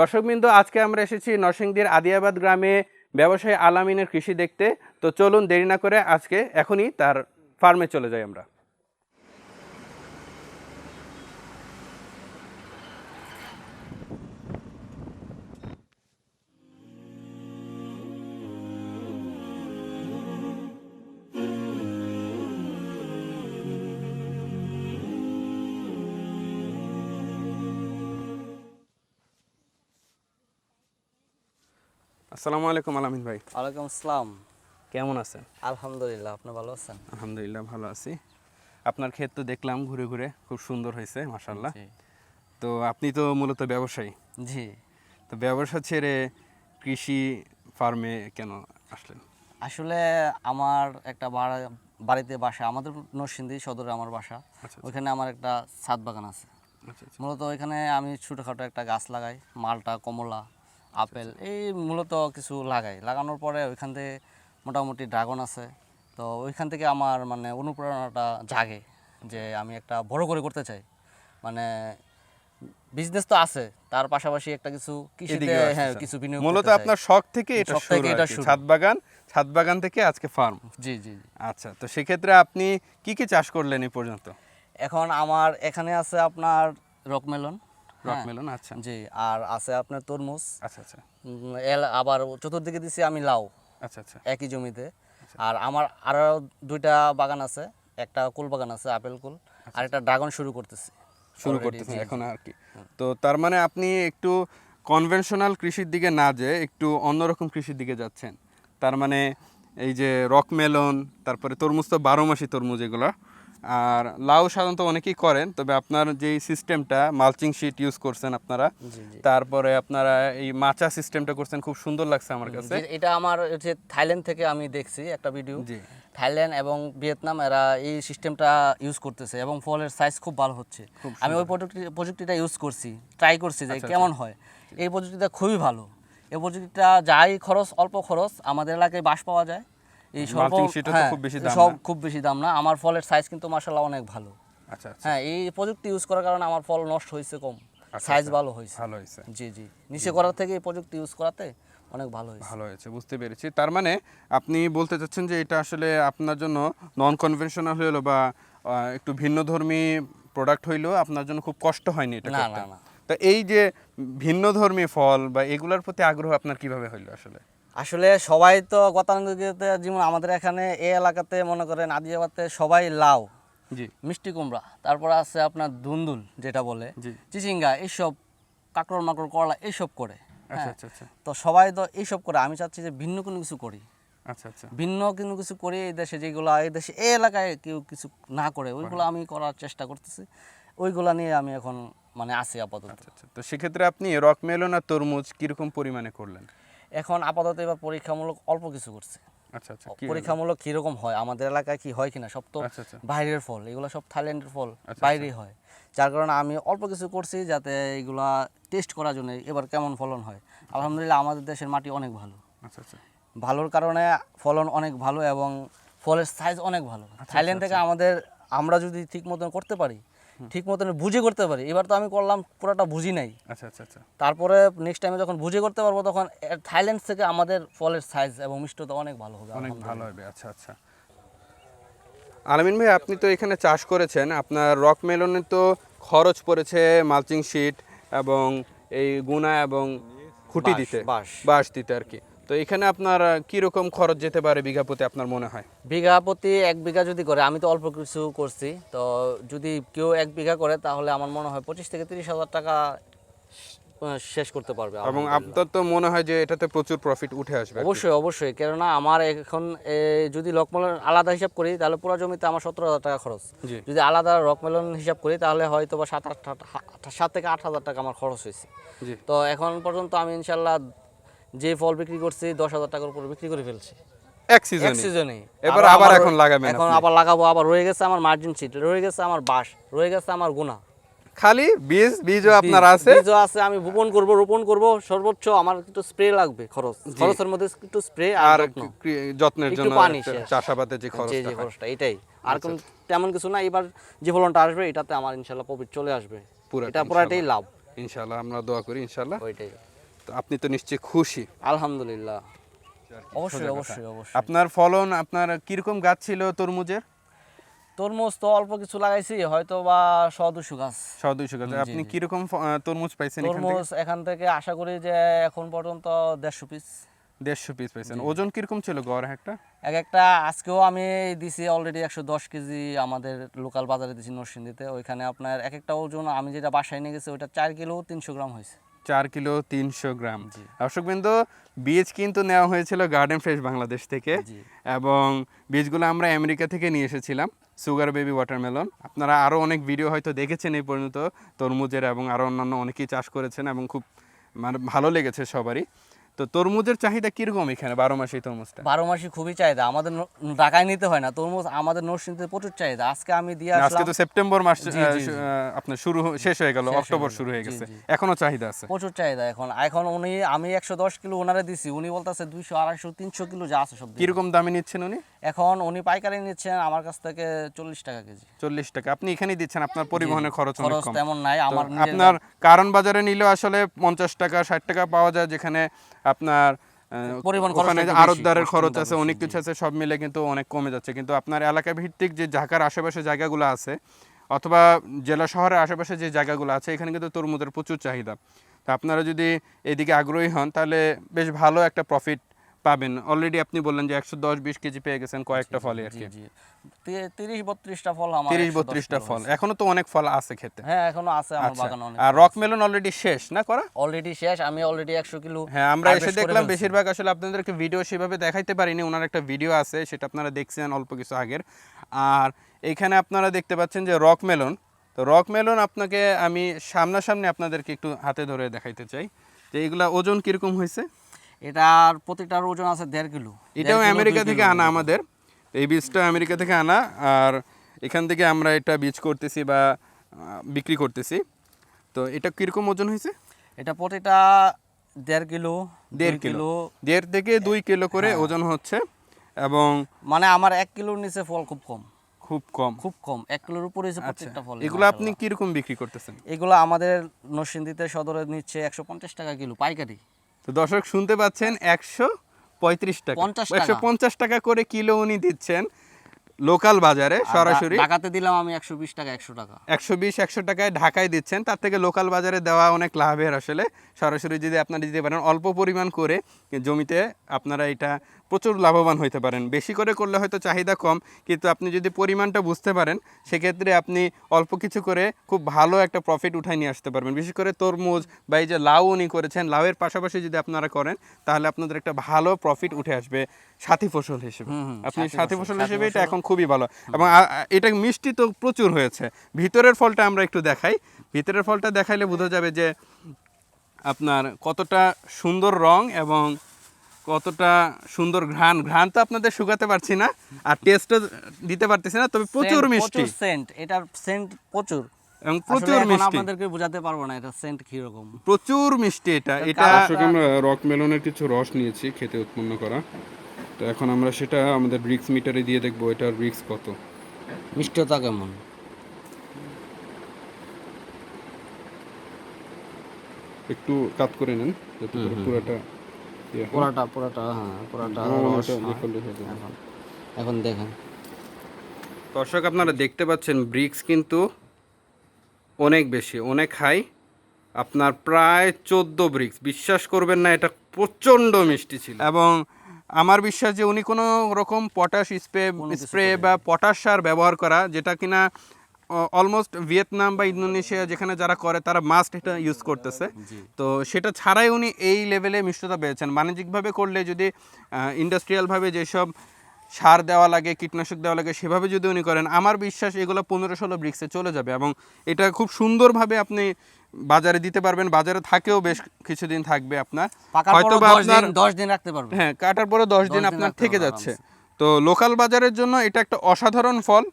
দর্শকবৃন্দ, আজকে আমরা এসেছি নরসিংদীর আদিয়াবাদ গ্রামে ব্যবসায়ী আলামিনের কৃষি দেখতে। তো চলুন দেরি না করে আজকে এখনই তার ফার্মে চলে যাই আমরা। আসসালামু আলাইকুম আলামিন ভাই। ওয়ালাইকুম আসসালাম। কেমন আছেন? আলহামদুলিল্লাহ আপনি ভালো আছেন? আলহামদুলিল্লাহ ভালো আছি। আপনার ক্ষেত তো দেখলাম ঘুরে ঘুরে খুব সুন্দর হয়েছে মাসাল্লাহ জি। তো আপনি তো মূলত ব্যবসায়ী। জি। তো ব্যবসা ছেড়ে কৃষি ফার্মে কেন আসলেন? আসলে আমার একটা বাড়া- বাড়িতে বাসা আমাদের নরসিংদী সদরে আমার বাসা। আচ্ছা। ওইখানে আমার একটা ছাদ বাগান আছে। আচ্ছা আচ্ছা। মূলত ওইখানে আমি ছোটোখাটো একটা গাছ লাগাই মালটা কমলা। আপেল এই মূলত কিছু লাগাই। লাগানোর পরে ওইখান থেকে মোটামুটি ড্রাগন আছে। তো ওইখান থেকে আমার মানে অনুপ্রেরণাটা জাগে যে আমি একটা বড় করে করতে চাই। মানে বিজনেস তো আছে তার পাশাপাশি একটা কিছু কৃষিতে হ্যাঁ কিছু বিনিয়োগ মূলত আপনার শখ থেকে এটা শখ শুরু থেকে এটা। ছাদ বাগান ছাদ বাগান থেকে আজকে ফার্ম জি জি জি। আচ্ছা তো সেক্ষেত্রে আপনি কি কি চাষ করলেন এই পর্যন্ত? এখন আমার এখানে আছে আপনার রকমেলন। রকমেলন আচ্ছা। জি আর আছে আপনার তরমুজ। আচ্ছা আচ্ছা। আবার চতুর্দিকে দিছি আমি লাউ। আচ্ছা আচ্ছা। একই জমিতে। আর আমার আরও দুইটা বাগান আছে একটা কুল বাগান আছে আপেল কুল আর একটা ড্রাগন শুরু করতেছি শুরু জি, এখন আর কি। তো তার মানে আপনি একটু কনভেনশনাল কৃষির দিকে না যে একটু অন্যরকম কৃষির দিকে যাচ্ছেন। তার মানে এই যে রকমেলন তারপরে তরমুজ তো বারো মাসি তরমুজ এগুলো। আর লাউ সাধারণত অনেকেই করেন তবে আপনার যেই সিস্টেমটা মালচিং শিট ইউজ করছেন আপনারা তারপরে আপনারা এই মাচা সিস্টেমটা করছেন খুব সুন্দর লাগছে আমার কাছে। এটা আমার হচ্ছে থাইল্যান্ড থেকে আমি দেখছি একটা ভিডিও থাইল্যান্ড এবং ভিয়েতনাম এরা এই সিস্টেমটা ইউজ করতেছে এবং ফলের সাইজ খুব ভালো হচ্ছে। আমি ওই প্রযুক্তি প্রযুক্তিটা ইউজ করছি ট্রাই করছি যে আচ্ছা, কেমন হয়। এই প্রযুক্তিটা খুবই ভালো। এই প্রযুক্তিটা যাই খরচ অল্প খরচ আমাদের এলাকায় বাঁশ পাওয়া যায়। এই স্বল্প তো হ্যাঁ, খুব বেশি দাম সব খুব বেশি দাম না। আমার ফলের সাইজ কিন্তু মাসাল্লাহ অনেক ভালো। আচ্ছা আচ্ছা। হ্যাঁ এই প্রযুক্তি ইউজ করার কারণে আমার ফল নষ্ট হয়েছে কম। আচ্ছা, সাইজ আচ্ছা। ভালো হয়েছে ভালো হয়েছে জি জি। নিচে করার থেকে এই প্রযুক্তি ইউজ করাতে অনেক ভালো হয়েছে ভালো হয়েছে বুঝতে পেরেছি। তার মানে আপনি বলতে চাচ্ছেন যে এটা আসলে আপনার জন্য নন কনভেনশনাল হইল বা একটু ভিন্নধর্মী প্রোডাক্ট হইলেও আপনার জন্য খুব কষ্ট হয়নি এটা না না তা এই যে ভিন্ন ভিন্নধর্মী ফল বা এগুলোর প্রতি আগ্রহ আপনার কীভাবে হইল আসলে? আসলে সবাই তো গতানুগতিকতে যেমন আমাদের এখানে এই এলাকাতে মনে করেন আদিয়াবাদে সবাই লাউ জি। মিষ্টি কুমড়া তারপর আছে আপনার ধুন্দুল যেটা বলে চিচিঙ্গা এইসব কাঁকড় মাকড় করলা এইসব করে আচ্ছা হ্যাঁ। আচ্ছা আচ্ছা। তো সবাই তো এইসব করে আমি চাচ্ছি যে ভিন্ন কোনো কিছু করি। আচ্ছা আচ্ছা। ভিন্ন কোনো কিছু করি এই দেশে যেগুলো এই দেশে এই এলাকায় কেউ কিছু না করে ওইগুলো আমি করার চেষ্টা করতেছি। ওইগুলা নিয়ে আমি এখন মানে আছি আপাতত। তো সেক্ষেত্রে আপনি রকমেলন আর তরমুজ কীরকম পরিমাণে করলেন? এখন আপাতত এবার পরীক্ষামূলক অল্প কিছু করছে। আচ্ছা আচ্ছা পরীক্ষামূলক কীরকম হয়? আমাদের এলাকায় কি হয় কিনা? সব তো আচ্ছা আচ্ছা। বাইরের ফল এগুলো সব থাইল্যান্ডের ফল আচ্ছা, বাইরেই হয়। যার কারণে আমি অল্প কিছু করছি যাতে এগুলা টেস্ট করার জন্য এবার কেমন ফলন হয়। আলহামদুলিল্লাহ আমাদের দেশের মাটি অনেক ভালো। আচ্ছা আচ্ছা। ভালোর কারণে ফলন অনেক ভালো এবং ফলের সাইজ অনেক ভালো। থাইল্যান্ড থেকে আমাদের আমরা যদি ঠিক মতন করতে পারি ঠিক মতন বুঝে করতে পারি। এবার তো আমি করলাম পুরোটা বুঝি নাই। আচ্ছা আচ্ছা আচ্ছা। তারপরে নেক্সট টাইমে যখন বুঝে করতে পারব তখন থাইল্যান্ড থেকে আমাদের ফলের সাইজ এবং মিষ্টতা অনেক ভালো হবে অনেক ভালো হবে আচ্ছা আচ্ছা। আলামিন ভাই আপনি তো এখানে চাষ করেছেন। আপনার রক মেলনে তো খরচ পড়েছে মালচিং শিট এবং এই গুনা এবং খুঁটি দিতে। বাঁশ। বাঁশ দিতে আর কি। তো এখানে আপনার আহ, কি রকম খরচ যেতে পারে বিঘা প্রতি আপনার মনে হয়? বিঘা প্রতি এক বিঘা যদি করে আমি তো অল্প কিছু করছি। তো যদি কেউ এক বিঘা করে তাহলে আমার মনে হয় পঁচিশ থেকে তিরিশ হাজার টাকা শেষ করতে পারবে এবং আপনার তো মনে হয় যে এটাতে প্রচুর প্রফিট উঠে আসবে অবশ্যই অবশ্যই। কেননা আমার এখন যদি রকমেলন আলাদা হিসাব করি তাহলে পুরো জমিতে আমার সতেরো হাজার টাকা খরচ। যদি আলাদা রকমেলন হিসাব করি তাহলে হয়তো বা সাত আট আট- সাত থেকে আট হাজার টাকা আমার খরচ হয়েছে। তো এখন পর্যন্ত আমি ইনশাল্লাহ যে ফল বিক্রি করছি দশ হাজার টাকার উপরে বিক্রি করে ফেলছি। এক সিজনে এবার আবার এখন লাগাবেন এখন আবার লাগাবো আবার রয়ে গেছে আমার মার্জিন সিট রয়ে গেছে আমার বাঁশ রয়ে গেছে আমার গুণা। খালি বীজ বীজও আপনার আছে? বীজও আছে আমি বপন করব রোপণ করব সর্বোচ্চ আমার একটু স্প্রে লাগবে খরচ। খরচের মধ্যে একটু স্প্রে আর যত্নের জন্য চাষাবাদে যে যে খরচটা যে খরচটা এটাই। আর কোন তেমন কিছু না এবার যে ফলনটা আসবে এটাতে আমার ইনশাল্লাহ প্রফিট চলে আসবে। পুরাটা এটা পুরাটাই লাভ। ইনশাল্লাহ আমরা দোয়া করি ইনশাল্লাহ। ওইটাই। তো আপনি তো নিশ্চয়ই খুশি। আলহামদুলিল্লাহ। অবশ্যই অবশ্যই অবশ্যই। আপনার ফলন আপনার কীরকম গাছ ছিল তরমুজের? তরমুজ তো অল্প কিছু লাগাইছি হয়তো বা শ দুশো গাছ। ছ দুইশো গাছ আপনি কীরকম তরমুজ পাইছেন তরমুজ এখান থেকে আশা করি যে এখন পর্যন্ত দেড়শো পিস দেড়শো পিস পাইছেন। ওজন কীরকম ছিল গড় একটা? এক একটা আজকেও আমি দিছি অলরেডি একশো দশ কেজি আমাদের লোকাল বাজারে দিছি নরসিংদীতে। ওইখানে আপনার এক একটা ওজন আমি যেটা বাসায় নিয়ে গেছি ওইটা চার কিলো তিনশো গ্রাম হয়েছে। চার কিলো তিনশো গ্রাম। অশোক বিন্দু বীজ কিন্তু নেওয়া হয়েছিল গার্ডেন ফ্রেশ বাংলাদেশ থেকে। এবং বীজগুলো আমরা আমেরিকা থেকে নিয়ে এসেছিলাম সুগার বেবি ওয়াটারমেলন আপনারা আরও অনেক ভিডিও হয়তো দেখেছেন এই পর্যন্ত তরমুজের এবং আরও অন্যান্য অনেকেই চাষ করেছেন এবং খুব মানে ভালো লেগেছে সবারই। তো তরমুজের চাহিদা কীরকম এখানে বারো মাসে তরমুজটা? বারো মাসই খুবই চাহিদা। আমাদের ঢাকায় নিতে হয় না। তরমুজ আমাদের নরসিংদীতে প্রচুর চাহিদা। আজকে আমি দিয়ে আজকে তো সেপ্টেম্বর মাস আপনার শুরু শেষ হয়ে গেল অক্টোবর শুরু হয়ে গেছে। এখনও চাহিদা আছে? প্রচুর চাহিদা এখন। এখন উনি আমি একশো দশ কিলো ওনারে দিছি। উনি বলতেছে দুইশো আড়াইশো তিনশো কিলো যা আছে সব কীরকম দামে নিচ্ছেন উনি? এখন উনি পাইকারি নিচ্ছেন আমার কাছ থেকে চল্লিশ টাকা কেজি। চল্লিশ টাকা। আপনি এখানেই দিচ্ছেন আপনার পরিবহনের খরচ খরচ তেমন নাই। আমার আপনার কারণ বাজারে নিলেও আসলে পঞ্চাশ টাকা ষাট টাকা পাওয়া যায় যেখানে আপনার ওখানে একটু খরচ আছে অনেক কিছু আছে সব মিলে কিন্তু অনেক কমে যাচ্ছে। কিন্তু আপনার এলাকা ভিত্তিক যে ঢাকার আশেপাশে জায়গাগুলো আছে অথবা জেলা শহরের আশেপাশে যে জায়গাগুলো আছে এখানে কিন্তু তরমুজের প্রচুর চাহিদা। তো আপনারা যদি এদিকে আগ্রহী হন তাহলে বেশ ভালো একটা প্রফিট পাবেন। অলরেডি আপনি বললেন যে একশো দশ বিশ কেজি পেয়ে গেছেন কয়েকটা ফলে আর কি। তিরিশ বত্রিশটা ফল আমার তিরিশ বত্রিশটা ফল। এখনও তো অনেক ফল আছে খেতে। হ্যাঁ এখনও আছে আমার আচ্ছা। বাগানে অনেক আর রক মেলন অলরেডি শেষ না করা? অলরেডি শেষ আমি অলরেডি একশো কিলো হ্যাঁ আমরা এসে দেখলাম বেশিরভাগ আসলে আপনাদেরকে ভিডিও সেভাবে দেখাইতে পারিনি ওনার একটা ভিডিও আছে সেটা আপনারা দেখছেন অল্প কিছু আগের। আর এখানে আপনারা দেখতে পাচ্ছেন যে রক মেলন। তো রক মেলন আপনাকে আমি সামনাসামনি আপনাদেরকে একটু হাতে ধরে দেখাইতে চাই যে এগুলা ওজন কীরকম হয়েছে? এটার প্রতিটার ওজন আছে দেড় কিলো। এটাও আমেরিকা থেকে আনা আমাদের। এই বীজটা আমেরিকা থেকে আনা আর এখান থেকে আমরা এটা বীজ করতেছি বা বিক্রি করতেছি। তো এটা কীরকম ওজন হয়েছে? এটা প্রতিটা দেড় কিলো দেড় কিলো। দেড় থেকে দুই কিলো করে হ্যাঁ। ওজন হচ্ছে এবং মানে আমার এক কিলোর নিচে ফল খুব কম। খুব কম। খুব কম। এক কিলোর উপরে হচ্ছে প্রত্যেকটা ফল। এগুলো আপনি কীরকম বিক্রি করতেছেন? এগুলো আমাদের নরসিংদীতে সদরে নিচ্ছে একশো পঞ্চাশ টাকা কিলো পাইকারি। তো দর্শক শুনতে পাচ্ছেন একশো পঁয়ত্রিশ টাকা। 50 একশো পঞ্চাশ টাকা করে কিলো উনি দিচ্ছেন লোকাল বাজারে সরাসরি। ঢাকাতে দিলাম আমি একশো বিশ টাকা একশো টাকা। একশো বিশ একশো টাকায় ঢাকায় দিচ্ছেন। তার থেকে লোকাল বাজারে দেওয়া অনেক লাভের আসলে। সরাসরি যদি আপনারা দিতে পারেন অল্প পরিমাণ করে জমিতে আপনারা এটা প্রচুর লাভবান হইতে পারেন। বেশি করে করলে হয়তো চাহিদা কম কিন্তু আপনি যদি পরিমাণটা বুঝতে পারেন সেক্ষেত্রে আপনি অল্প কিছু করে খুব ভালো একটা প্রফিট উঠাই নিয়ে আসতে পারবেন। বিশেষ করে তরমুজ বা এই যে লাউ উনি করেছেন লাউয়ের পাশাপাশি যদি আপনারা করেন তাহলে আপনাদের একটা ভালো প্রফিট উঠে আসবে সাথী ফসল হিসেবে। আপনি সাথী ফসল, হিসেবে এটা এখন খুবই ভালো। এবং এটা মিষ্টি তো প্রচুর হয়েছে। ভিতরের ফলটা আমরা একটু দেখাই। ভিতরের ফলটা দেখাইলে বোঝা যাবে যে আপনার কতটা সুন্দর রং এবং কতটা সুন্দর ঘ্রাণ। ঘ্রাণ তো আপনাদের শুকাতে পারছি না আর টেস্টও দিতে পারতেছি না তবে প্রচুর মিষ্টি। প্রচুর সেন্ট এটার সেন্ট প্রচুর। এবং প্রচুর মিষ্টি। আপনাদেরকে বোঝাতে পারব না এটা সেন্ট কীরকম। প্রচুর মিষ্টি এটা এটা আমরা রক মেলনের কিছু রস নিয়েছি খেতে উৎপন্ন করা। তো এখন আমরা সেটা আমাদের ব্রিক্স মিটারে দিয়ে দেখব এটার ব্রিক্স কত। মিষ্টতা কেমন? একটু কাত করে নেন যাতে পুরোটা পুরাটা পুরাটা হ্যাঁ পুরাটা ও, রস, এটা হ্যাঁ। এখন দেখেন। দর্শক আপনারা দেখতে পাচ্ছেন ব্রিক্স কিন্তু অনেক বেশি অনেক হাই আপনার প্রায় চোদ্দ ব্রিক্স বিশ্বাস করবেন না এটা প্রচণ্ড মিষ্টি ছিল। এবং আমার বিশ্বাস যে উনি কোনো রকম পটাশ স্প্রে স্প্রে বা পটাশ সার ব্যবহার করা যেটা কিনা অলমোস্ট ভিয়েতনাম বা ইন্দোনেশিয়া যেখানে যারা করে তারা মাস্ট এটা ইউজ করতেছে। তো সেটা ছাড়াই উনি এই লেভেলে মিষ্টতা পেয়েছেন। বাণিজ্যিকভাবে করলে যদি ইন্ডাস্ট্রিয়ালভাবে যেসব সার দেওয়া লাগে কীটনাশক দেওয়া লাগে সেভাবে যদি উনি করেন আমার বিশ্বাস এগুলো পনেরো ষোলো ব্রিক্সে চলে যাবে এবং এটা খুব সুন্দরভাবে আপনি বাজারে দিতে পারবেন। বাজারে থাকেও বেশ কিছুদিন থাকবে আপনার। হয়তো বা দশ আপনার দিন দশ দিন রাখতে পারবে হ্যাঁ কাটার পরে দশ দিন আপনার থেকে যাচ্ছে। তো লোকাল বাজারের জন্য এটা একটা অসাধারণ ফল।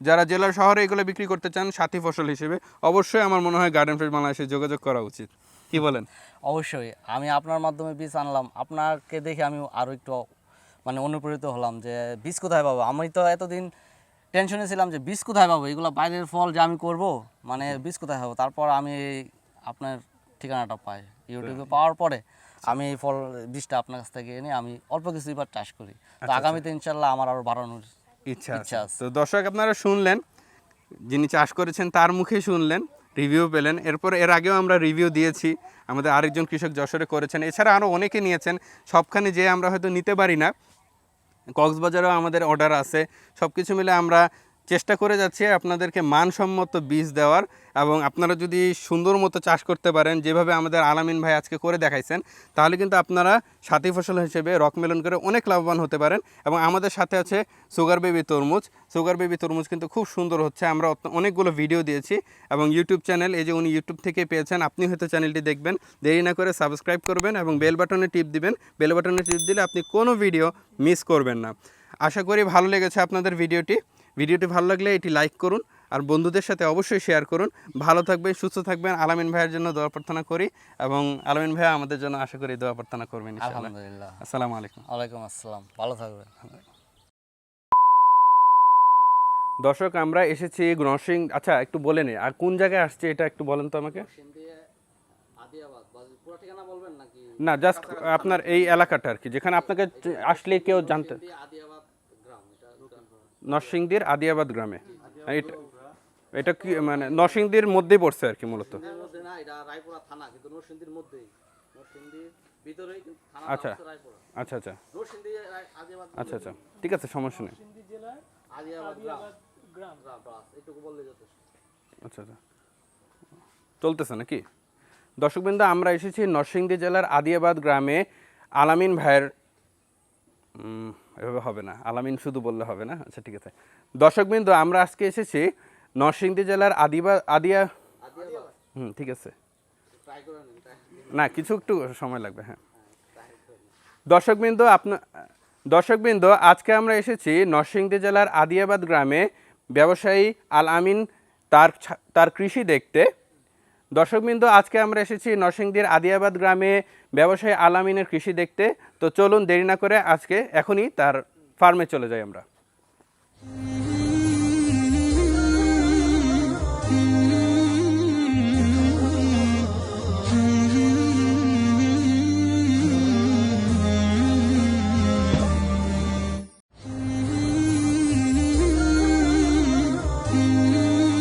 যারা জেলা শহরে এগুলো বিক্রি করতে চান সাথী ফসল হিসেবে অবশ্যই আমার মনে হয় গার্ডেন ফ্রেশ বাংলাদেশে যোগাযোগ করা উচিত। কি বলেন? অবশ্যই আমি আপনার মাধ্যমে বীজ আনলাম। আপনাকে দেখে আমি আরও একটু মানে অনুপ্রেরিত হলাম যে বীজ কোথায় পাবো? আমি তো এতদিন টেনশনে ছিলাম যে বীজ কোথায় পাবো? এগুলো বাইরের ফল যে আমি করব? মানে বীজ কোথায় পাবো? তারপর আমি আপনার ঠিকানাটা পাই। ইউটিউবে পাওয়ার পরে আমি এই ফল বীজটা আপনার কাছ থেকে এনে আমি অল্প কিছু এবার চাষ করি। তো আগামীতে ইনশাল্লাহ আমার আরও বাড়ানোর ইচ্ছা আছে। তো দর্শক আপনারা শুনলেন যিনি চাষ করেছেন তার মুখে শুনলেন রিভিউ পেলেন। এরপর এর আগেও আমরা রিভিউ দিয়েছি আমাদের আরেকজন কৃষক যশোরে করেছেন। এছাড়া আরও অনেকে নিয়েছেন সবখানে যে আমরা হয়তো নিতে পারি না। কক্সবাজারেও আমাদের অর্ডার আছে। সব কিছু মিলে আমরা চেষ্টা করে যাচ্ছি আপনাদেরকে মানসম্মত বীজ দেওয়ার এবং আপনারা যদি সুন্দর মতো চাষ করতে পারেন, যেভাবে আমাদের আলামিন ভাই আজকে করে দেখাইছেন, তাহলে কিন্তু আপনারা সাথী ফসল হিসেবে রকমেলন করে অনেক লাভবান হতে পারেন এবং আমাদের সাথে আছে সুগার বেবি তরমুজ সুগার বেবি তরমুজ কিন্তু খুব সুন্দর হচ্ছে, আমরা অনেকগুলো ভিডিও দিয়েছি এবং ইউটিউব চ্যানেল এই যে উনি ইউটিউব থেকে পেয়েছেন, আপনি হয়তো চ্যানেলটি দেখবেন। দেরি না করে সাবস্ক্রাইব করবেন এবং বেল বাটনে টিপ দিবেন। বেল বাটনে টিপ দিলে আপনি কোনো ভিডিও মিস করবেন না। আশা করি ভালো লেগেছে আপনাদের ভিডিওটি ভিডিওটি ভালো লাগলে এটি লাইক করুন আর বন্ধুদের সাথে অবশ্যই শেয়ার করুন। ভালো থাকবেন সুস্থ থাকবেন। আলামিন ভাইয়ের জন্য দোয়া প্রার্থনা করি এবং আলামিন ভাইয়া আমাদের জন্য আশা করি দোয়া প্রার্থনা করবেন ইনশাআল্লাহ। আলহামদুলিল্লাহ। আসসালামু আলাইকুম। ওয়ালাইকুম আসসালাম। ভালো থাকবেন। দর্শক আমরা এসেছি নরসিং আচ্ছা একটু বলে নে আর কোন জায়গায় আসছে এটা একটু বলেন তো আমাকে। পুরো ঠিকানা বলবেন নাকি? না জাস্ট আপনার এই এলাকাটা আর কি যেখানে আপনাকে আসলে কেউ জানতে নরসিংদীর আদিয়াবাদ গ্রামে। এটা এটা কি মানে নরসিংদীর মধ্যেই পড়ছে আর কি মূলত। মধ্যে না এটা রায়পুরা থানা কিন্তু নরসিংদীর মধ্যেই। নরসিংদীর ভিতরেই কিন্তু থানা আচ্ছা। আচ্ছা আচ্ছা। আচ্ছা আচ্ছা। ঠিক আছে সমস্যা নেই। আচ্ছা আচ্ছা। চলতেছে নাকি? দর্শকবৃন্দ আমরা এসেছি নরসিংদী জেলার আদিয়াবাদ গ্রামে আলামিন ভাইয়ের উম, এভাবে হবে না। আলামিন শুধু বললে হবে না? আচ্ছা ঠিক আছে। দর্শকবৃন্দ, আমরা আজকে এসেছি নরসিংদী জেলার আদিবা, আদিয়া হুম, ঠিক আছে। না, কিছু একটু সময় লাগবে হ্যাঁ। দর্শকবৃন্দ আপনার দর্শকবৃন্দ, আজকে আমরা এসেছি নরসিংদী জেলার আদিয়াবাদ গ্রামে ব্যবসায়ী আল আমিন তার তার কৃষি দেখতে। দর্শকবৃন্দ, আজকে আমরা এসেছি নরসিংদীর আদিয়াবাদ গ্রামে ব্যবসায়ী আলামিনের কৃষি দেখতে। তো চলুন দেরি না করে আজকে এখনই তার ফার্মে চলে যাই আমরা।